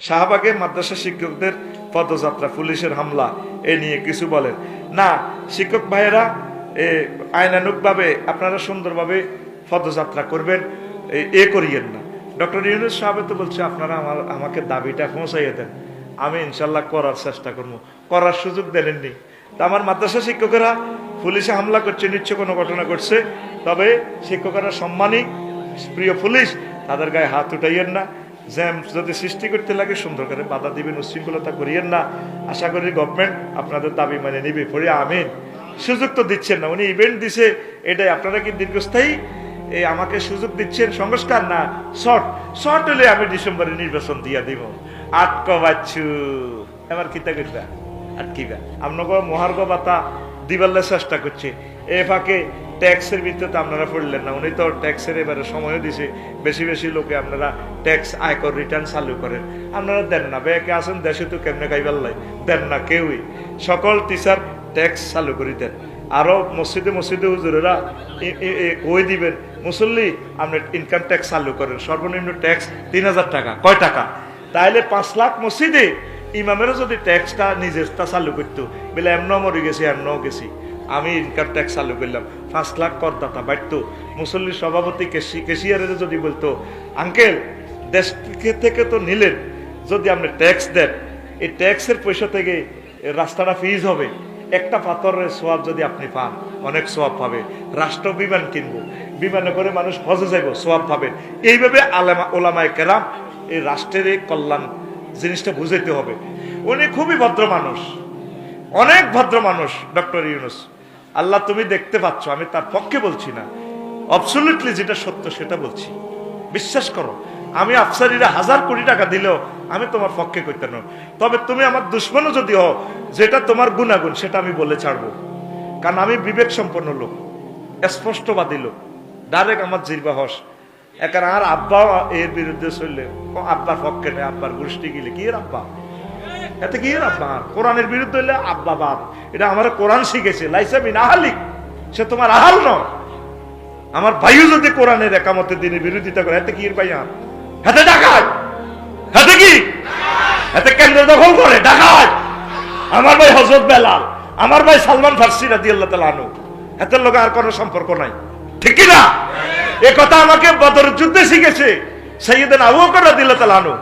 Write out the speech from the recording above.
শাহবাগে মাদ্রাসা শিক্ষকদের পদযাত্রা, পুলিশের হামলা, এ নিয়ে কিছু বলেন। না, শিক্ষক ভাইয়েরা, এ আইনানুগভাবে আপনারা সুন্দরভাবে পদযাত্রা করবেন, এ- করিয়েন না। ডক্টর ইউনুস সাহেব তো বলছে, আপনারা আমার, আমাকে দাবিটা পৌঁছাইয়ে দেন। আমি ইনশাল্লাহ করার চেষ্টা করব। করার সুযোগ দেননি। তা আমার মাদ্রাসা শিক্ষকেরা পুলিশে হামলা করছে, নিশ্চয় কোনো ঘটনা ঘটছে। তবে শিক্ষকেরা সম্মানী, প্রিয় পুলিশ, তাদের গায়ে হাত উঠাইয়েন না। জ্যাম যদি সৃষ্টি করতে লাগে, সুন্দর করে বাধা দিবেন, উশৃঙ্খলতা করিয়েন না। আশা করি গভর্নমেন্ট আপনাদের দাবি মানে নিবে। পড়ে আমিন। সুযোগ তো দিচ্ছেন না। উনি ইভেন্ট দিছে, এটাই আপনারা কি দীর্ঘস্থায়ী? এই আমাকে সুযোগ দিচ্ছেন, সংস্কার না? শর্ট শর্ট হলে আমি ডিসেম্বরে নির্বাচন দিয়া দিব। আটক বাচ্চু এবার কিতা করবা আটকিবা। আপনাকে মহার্ঘ বাতা দিবাল্লা চেষ্টা করছে। এ ফাঁকে ট্যাক্সের ভিত্তিতে আপনারা পড়লেন না। উনি তো ট্যাক্সের এবারে সময়ও দিছে। বেশি বেশি লোকে আপনারা ট্যাক্স আয়কর রিটার্ন চালু করেন। আপনারা দেন না। ব্যাকে আসেন দেশে তো কেমনে খাইবার লাই? দেন না কেউই। সকল টিচার ট্যাক্স চালু করে দেন। আরও মসজিদে মসজিদে হুজুরেরা কই দিবেন? মুসল্লি, আপনি ইনকাম ট্যাক্স চালু করেন। সর্বনিম্ন ট্যাক্স তিন হাজার টাকা। কয় টাকা? তাইলে পাঁচ লাখ মসজিদে ইমামেরও যদি ট্যাক্সটা নিজেরটা চালু করতো, বলে এমনও মরে গেছি, এমনও গেছি। আমি ইনকাম ট্যাক্স চালু করলাম। পাঁচ লাখ করদাতা, বাড়তো। মুসল্লির সভাপতি কেশি, কেশিয়ারের যদি বলতো, আঙ্কেল, দেশ থেকে- থেকে তো নিলেন, যদি আপনি ট্যাক্স দেন, এই ট্যাক্সের পয়সা থেকে রাস্তাটা ফিজ হবে। একটা পাথরের সোয়াব যদি আপনি পান, অনেক সোয়াব পাবে রাষ্ট্র বিমান কিনবো। বিমানে করে মানুষ হজে যাইব, সোয়াব পাবে এইভাবে আলামা, ওলামায় কেরাম এই রাষ্ট্রের এই কল্যাণ জিনিসটা বুঝাইতে হবে। উনি খুবই ভদ্র মানুষ। অনেক ভদ্র মানুষ, ডক্টর ইউনুস। আল্লাহ তুমি দেখতে পাচ্ছ, আমি তার পক্ষে বলছি না। অবসলিটলি যেটা সত্য সেটা বলছি। বিশ্বাস করো, আমি আফসারিরা হাজার কোটি টাকা দিলেও আমি তোমার পক্ষে করতে না তবে তুমি আমার দুশ্মনও যদি হও, যেটা তোমার গুণাগুণ, সেটা আমি বলে ছাড়বো। কারণ আমি বিবেক সম্পন্ন লোক, স্পষ্টবাদী লোক। ডাইরেক্ট আমার জিরবা হস। একার আর আব্বাও এর বিরুদ্ধে চললে আব্বার পক্ষে নেই আব্বার গোষ্ঠী গেলে। কি এর আব্বা? এতে কি আর? কোরআনের বিরুদ্ধে হইলে, আব্বা বাপ, এটা আমার কোরআন শিখেছে। লাইসামিন আহালিক, সে তোমার আহাল নয়। আমার ভাইও যদি কোরআনের একামতের দিনে বিরোধিতা করে, এতে কি এর ভাই আর হাতে ডাকায় হাতে কি? হাতে কেন্দ্র দখল করে ডাকায় আমার ভাই হজরত বেলাল, আমার ভাই সালমান ফার্সি রাজি আল্লাহ তালা আনু হাতের লোক আর কোনো সম্পর্ক নাই। ঠিক কি না এ কথা আমাকে বদর যুদ্ধে শিখেছে, সৈয়দিন আবু বকর রাদিয়াল্লাহু তাআলা আনহু।